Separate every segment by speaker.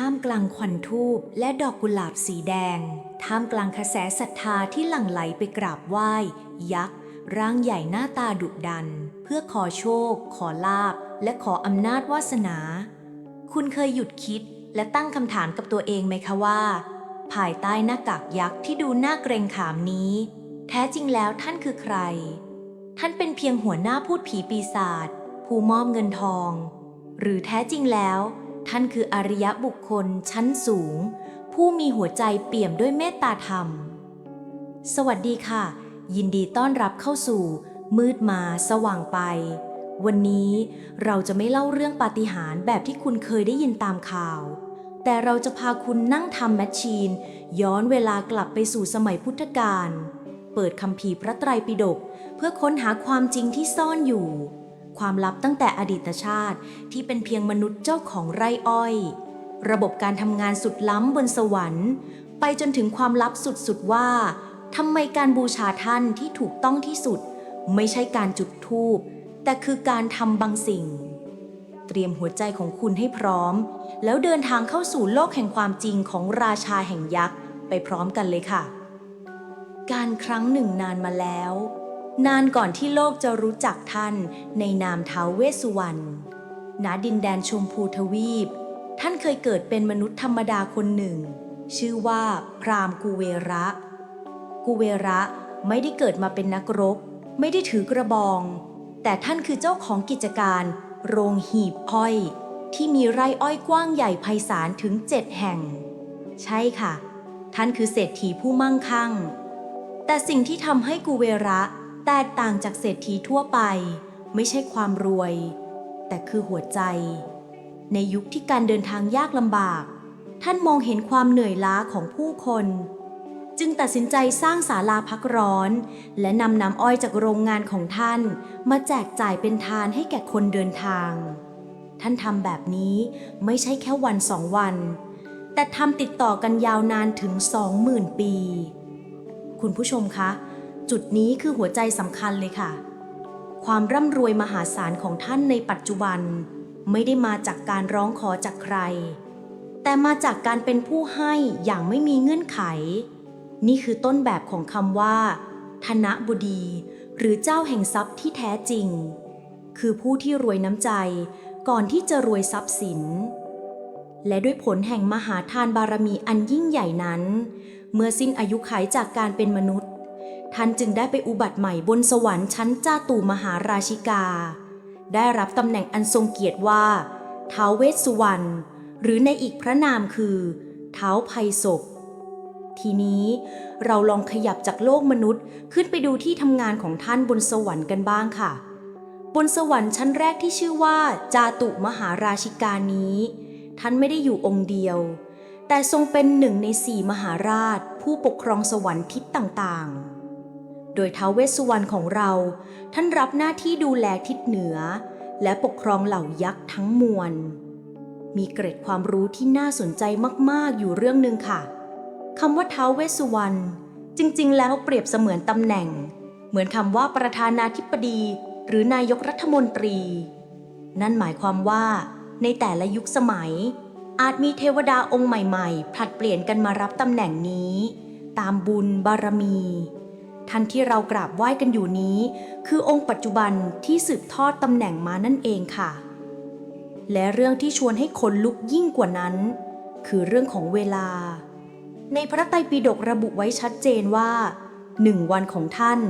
Speaker 1: ท่ามกลางควันทูบและดอกกุหลาบสีแดง ท่ามกลางกระแสศรัทธาที่หลั่งไหลไปกราบไหว้ ยักษ์ ร่างใหญ่หน้าตาดุดัน เพื่อขอโชค ขอลาบ และขออำนาจวาสนา คุณเคยหยุดคิดและตั้งคำถามกับตัวเองไหมคะว่า ภายใต้หน้ากากยักษ์ที่ดูน่าเกรงขามนี้ แท้จริงแล้วท่านคือใคร ท่านเป็นเพียงหัวหน้าพูดผีปีศาจผู้มอบเงินทอง หรือแท้จริงแล้ว ท่านคืออริยบุคคลชั้นสูง ผู้มีหัวใจเปี่ยมด้วยเมตตาธรรม สวัสดีค่ะ ยินดีต้อนรับเข้าสู่ มืดมาสว่างไป วันนี้เราจะไม่เล่าเรื่องปาฏิหาริย์แบบที่คุณเคยได้ยินตามข่าว แต่เราจะพาคุณนั่งทำแมชชีน ย้อนเวลากลับไปสู่สมัยพุทธกาลเปิดคัมภีร์พระไตรปิฎกเพื่อค้นหาความจริงที่ซ่อนอยู่ ความลับตั้งแต่อดีตชาติที่เป็นเพียงมนุษย์เจ้าของไร่อ้อย ระบบการทำงานสุดล้ำบนสวรรค์ ไปจนถึงความลับสุดๆว่าทำไมการบูชาท่านที่ถูกต้องที่สุด ไม่ใช่การจุดธูป แต่คือการทำบางสิ่ง เตรียมหัวใจของคุณให้พร้อม แล้วเดินทางเข้าสู่โลกแห่งความจริงของราชาแห่งยักษ์ ไปพร้อมกันเลยค่ะ การครั้งหนึ่งนานมาแล้ว นานก่อนที่โลกจะรู้จักท่านในนามท้าวเวสสุวรรณ ณ ดินแดนชมพูทวีป ท่านเคยเกิดเป็นมนุษย์ธรรมดาคนหนึ่ง ชื่อว่าพรามกูเวระกูเวระไม่ได้เกิดมาเป็นนักรบ ไม่ได้ถือกระบอง แต่ท่านคือเจ้าของกิจการ โรงหีบอ้อย ที่มีไร่อ้อยกว้างใหญ่ไพศาลถึงเจ็ดแห่ง ใช่ค่ะ ท่านคือเศรษฐีผู้มั่งคั่ง แต่สิ่งที่ทำให้กูเวระ แตกต่างจากเศรษฐีทั่วไป ไม่ใช่ความรวย แต่คือหัวใจ ในยุคที่การเดินทางยากลำบาก ท่านมองเห็นความเหนื่อยล้าของผู้คน จึงตัดสินใจสร้างศาลาพักร้อน และนำน้ำอ้อยจากโรงงานของท่าน มาแจกจ่ายเป็นทานให้แก่คนเดินทาง ท่านทำแบบนี้ไม่ใช่แค่วันสองวัน แต่ทำติดต่อกันยาวนานถึงสองหมื่นปี คุณผู้ชมคะ จุดนี้คือหัวใจสำคัญเลยค่ะ ความร่ำรวยมหาศาลของท่านในปัจจุบัน ไม่ได้มาจากการร้องขอจากใคร แต่มาจากการเป็นผู้ให้อย่างไม่มีเงื่อนไข นี่คือต้นแบบของคำว่า ธนบุดี หรือเจ้าแห่งทรัพย์ที่แท้จริง คือผู้ที่รวยน้ำใจก่อนที่จะรวยทรัพย์สิน และด้วยผลแห่งมหาทานบารมีอันยิ่งใหญ่นั้น เมื่อสิ้นอายุขัยจากการเป็นมนุษย์ ท่านจึงได้ไปอุบัติใหม่บนสวรรค์ชั้นจาตุมหาราชิกา ได้รับตำแหน่งอันทรงเกียรติว่า ท้าวเวสสุวรรณ หรือในอีกพระนามคือเท้าวไพศพทีนี้เราลองขยับจากโลกมนุษย์ขึ้นไปดูที่ทำงานของท่านบนสวรรค์กันบ้างค่ะ บนสวรรค์ชั้นแรกที่ชื่อว่า จาตุมหาราชิกานี้ ท่านไม่ได้อยู่องค์เดียว แต่ทรงเป็นหนึ่งในสี่มหาราช ผู้ปกครองสวรรค์ทิศต่างๆ โดยท้าวเวสสุวรรณของเรา ท่านรับหน้าที่ดูแลทิศเหนือ และปกครองเหล่ายักษ์ทั้งมวล มีเกร็ดความรู้ที่น่าสนใจมากๆอยู่เรื่องหนึ่งค่ะคำว่าท้าวเวสสุวรรณจริง ๆ แล้วเปรียบเสมือนตำแหน่ง เหมือนคำว่าประธานาธิบดี หรือนายกรัฐมนตรี นั่นหมายความว่า ในแต่ละยุคสมัย อาจมีเทวดาองค์ใหม่ ๆ ผลัดเปลี่ยนกันมารับตำแหน่งนี้ ตามบุญบารมี ท่านที่เรากราบไหว้กันอยู่นี้ คือองค์ปัจจุบันที่สืบทอดตำแหน่งมานั่นเองค่ะ และเรื่องที่ชวนให้คนลุกยิ่งกว่านั้น คือเรื่องของเวลา ในพระไตรปิฎกระบุไว้ชัดเจนว่าหนึ่งวันของท่าน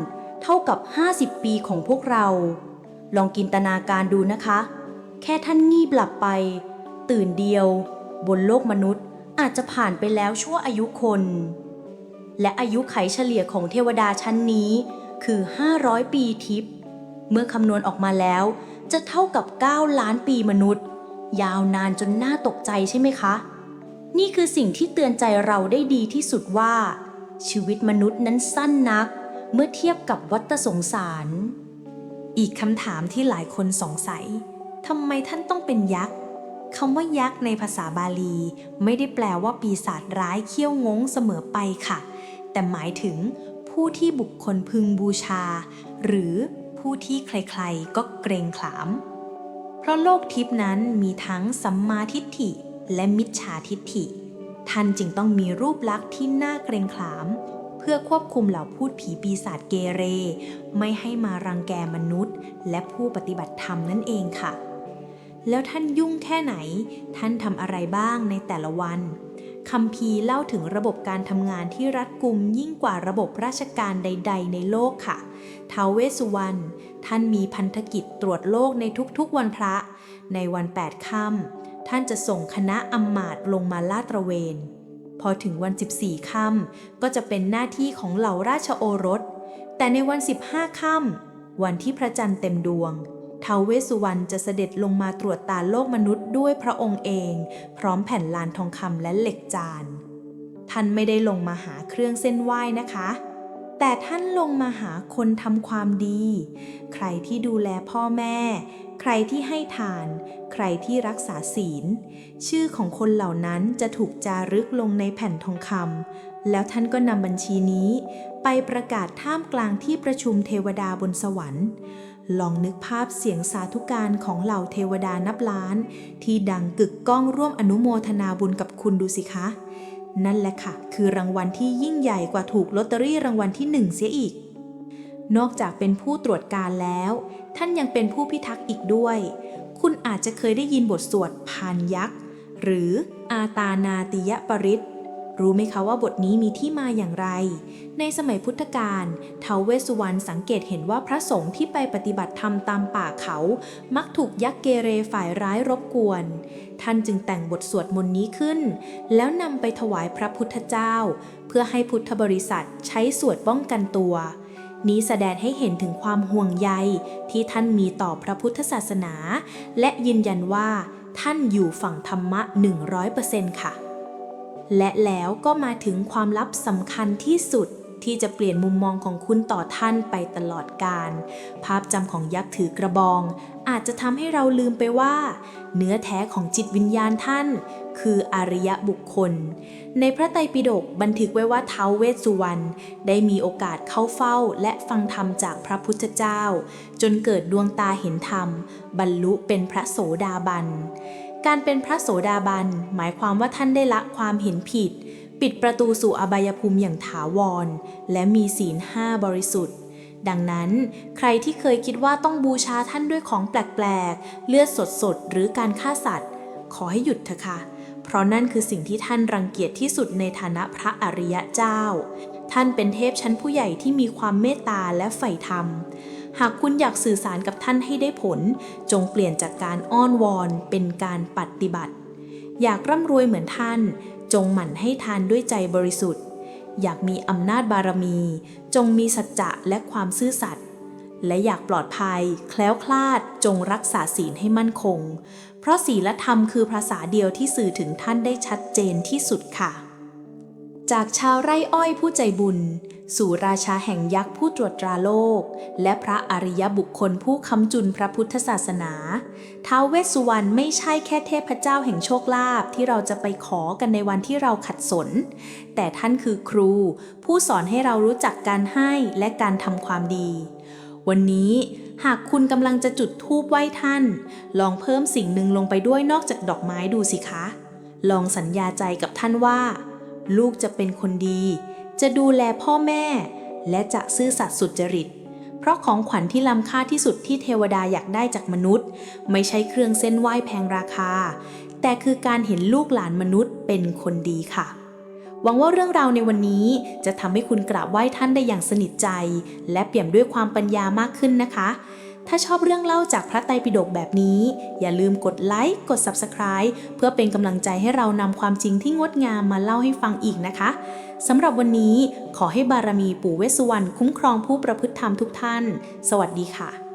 Speaker 1: เท่ากับ 50 ปีของพวกเรา ลองจินตนาการดูนะคะ แค่ท่านงีบหลับไป ตื่นเดียว บนโลกมนุษย์อาจจะผ่านไปแล้วชั่วอายุคน และอายุไขเฉลี่ยของเทวดาชั้นนี้คือ 500 ปีทิพย์เมื่อคำนวณออกมาแล้ว จะเท่ากับ 9 ล้านปีมนุษย์ ยาวนานจนน่าตกใจใช่ไหมคะ นี่คือสิ่งที่เตือนใจเราได้ดีที่สุดว่า ชีวิตมนุษย์นั้นสั้นนัก เมื่อเทียบกับวัฏสงสาร อีกคำถามที่หลายคนสงสัยทำไมท่านต้องเป็นยักษ์ คำว่ายักษ์ในภาษาบาลี ไม่ได้แปลว่าปีศาจร้ายเขี้ยวงงเสมอไปค่ะ แต่หมายถึง ผู้ที่บุคคลพึงบูชา หรือผู้ที่ใครๆก็เกรงขาม เพราะโลกทิพนั้นมีทั้งสัมมาทิฏฐิ
Speaker 2: และมิจฉาทิฏฐิ ท่านจึงต้องมีรูปลักษณ์ที่น่าเกรงขาม เพื่อควบคุมเหล่าพูดผีปีศาจเกเร ไม่ให้มารังแกมนุษย์ และผู้ปฏิบัติธรรมนั่นเองค่ะ แล้วท่านยุ่งแค่ไหน ท่านทำอะไรบ้างในแต่ละวันคัมภีร์เล่าถึงระบบการทำงานที่รัดกุมยิ่งกว่าระบบราชการใด ๆ ในโลกค่ะท้าวเวสสุวรรณท่านมีพันธกิจตรวจโลกในทุกๆวันพระ ในวันแปดค่ำท่านจะส่งคณะอำมาตย์ลงมาลาดตระเวน พอถึงวัน 14 ค่ำก็จะเป็นหน้าที่ของเหล่าราชโอรส แต่ในวัน 15 ค่ำวันที่พระจันทร์เต็มดวง ทาวเวสสุวรรณจะเสด็จลงมาตรวจตาโลกมนุษย์ด้วยพระองค์เอง พร้อมแผ่นลานทองคำและเหล็กจาน ท่านไม่ได้ลงมาหาเครื่องเส้นไหว้นะคะ แต่ท่านลงมาหาคนทำความดี ใครที่ดูแลพ่อแม่ ใครที่ให้ทาน ใครที่รักษาศีล ชื่อของคนเหล่านั้นจะถูกจารึกลงในแผ่นทองคำแล้วท่านก็นำบัญชีนี้ ไปประกาศท่ามกลางที่ประชุมเทวดาบนสวรรค์ ลองนึกภาพเสียงสาธุการของเหล่าเทวดานับล้าน ที่ดังกึกก้องร่วมอนุโมทนาบุญกับคุณดูสิคะ นั่นแหละค่ะ คือรางวัลที่ยิ่งใหญ่กว่าถูกลอตเตอรี่รางวัลที่หนึ่งเสียอีก นอกจากเป็นผู้ตรวจการแล้ว ท่านยังเป็นผู้พิทักษ์อีกด้วย คุณอาจจะเคยได้ยินบทสวดพานยักษ์ หรืออาตานาติยปริต รู้ไหมคะว่าบทนี้มีที่มาอย่างไร ในสมัยพุทธกาลเทวเวสสุวรรณสังเกตเห็นว่าพระสงฆ์ที่ไปปฏิบัติธรรมตามป่าเขา มักถูกยักษ์เกเรฝ่ายร้ายรบกวน ท่านจึงแต่งบทสวดมนต์นี้ขึ้น แล้วนำไปถวายพระพุทธเจ้า เพื่อให้พุทธบริษัทใช้สวดป้องกันตัว นี้แสดงให้เห็นถึงความห่วงใยที่ท่านมีต่อพระพุทธศาสนา และยืนยันว่าท่านอยู่ฝั่งธรรมะ 100%ค่ะ และแล้วก็มาถึงความลับสำคัญที่สุดที่จะเปลี่ยนมุมมองของคุณต่อท่านไปตลอดกาลภาพจำของยักษ์ถือกระบอง อาจจะทำให้เราลืมไปว่า เนื้อแท้ของจิตวิญญาณท่าน คืออริยบุคคล ในพระไตรปิฎกบันทึกไว้ว่าเท้าวเวสสุวรรณได้มีโอกาสเข้าเฝ้าและฟังธรรมจากพระพุทธเจ้า จนเกิดดวงตาเห็นธรรม บรรลุเป็นพระโสดาบัน การเป็นพระโสดาบันหมายความว่าท่านได้ละความเห็นผิด ปิดประตูสู่อบายภูมิอย่างถาวร และมีศีลห้าบริสุทธิ์ ดังนั้น ใครที่เคยคิดว่าต้องบูชาท่านด้วยของแปลกๆ เลือดสดๆ หรือการฆ่าสัตว์ ขอให้หยุดเถอะค่ะ เพราะนั่นคือสิ่งที่ท่านรังเกียจที่สุดในฐานะพระอริยะเจ้า ท่านเป็นเทพชั้นผู้ใหญ่ที่มีความเมตตาและใฝ่ธรรม หากคุณอยากสื่อสารกับท่านให้ได้ผล จงเปลี่ยนจากการอ้อนวอนเป็นการปฏิบัติ อยากร่ำรวยเหมือนท่าน จงหมั่นให้ทานด้วยใจบริสุทธิ์ อยากมีอำนาจบารมี จงมีสัจจะและความซื่อสัตย์และอยากปลอดภัย แคล้วคลาด จงรักษาศีลให้มั่นคง เพราะศีลธรรมคือภาษาเดียวที่สื่อถึงท่านได้ชัดเจนที่สุดค่ะ จากชาวไร่อ้อยผู้ใจบุญ สู่ราชาแห่งยักษ์ผู้ตรวจตราโลก และพระอริยบุคคลผู้ค้ำจุนพระพุทธศาสนาท้าวเวสสุวรรณไม่ใช่แค่เทพเจ้าแห่งโชคลาภที่เราจะไปขอกันในวันที่เราขัดสน แต่ท่านคือครู ผู้สอนให้เรารู้จักการให้และการทำความดี วันนี้หากคุณกำลังจะจุดธูปไหว้ท่าน ลองเพิ่มสิ่งหนึ่งลงไปด้วยนอกจากดอกไม้ดูสิคะ ลองสัญญาใจกับท่านว่า ลูกจะเป็นคนดี จะดูแลพ่อแม่ และจะซื่อสัตย์สุจริต เพราะของขวัญที่ล้ำค่าที่สุดที่เทวดาอยากได้จากมนุษย์ ไม่ใช่เครื่องเส้นไหว้แพงราคา แต่คือการเห็นลูกหลานมนุษย์เป็นคนดีค่ะ หวังว่าเรื่องราวในวันนี้จะทำให้คุณกราบไหว้ท่านได้อย่างสนิทใจ และเปี่ยมด้วยความปัญญามากขึ้นนะคะ ถ้าชอบเรื่องเล่าจากพระไตรปิฎกแบบนี้ อย่าลืมกดไลค์กด Subscribe เพื่อเป็นกำลังใจให้เรานำความจริงที่งดงามมาเล่าให้ฟังอีกนะคะสำหรับวันนี้ขอให้บารมีปู่เวสสุวรรณคุ้มครองผู้ประพฤติธรรมทุกท่าน สวัสดีค่ะ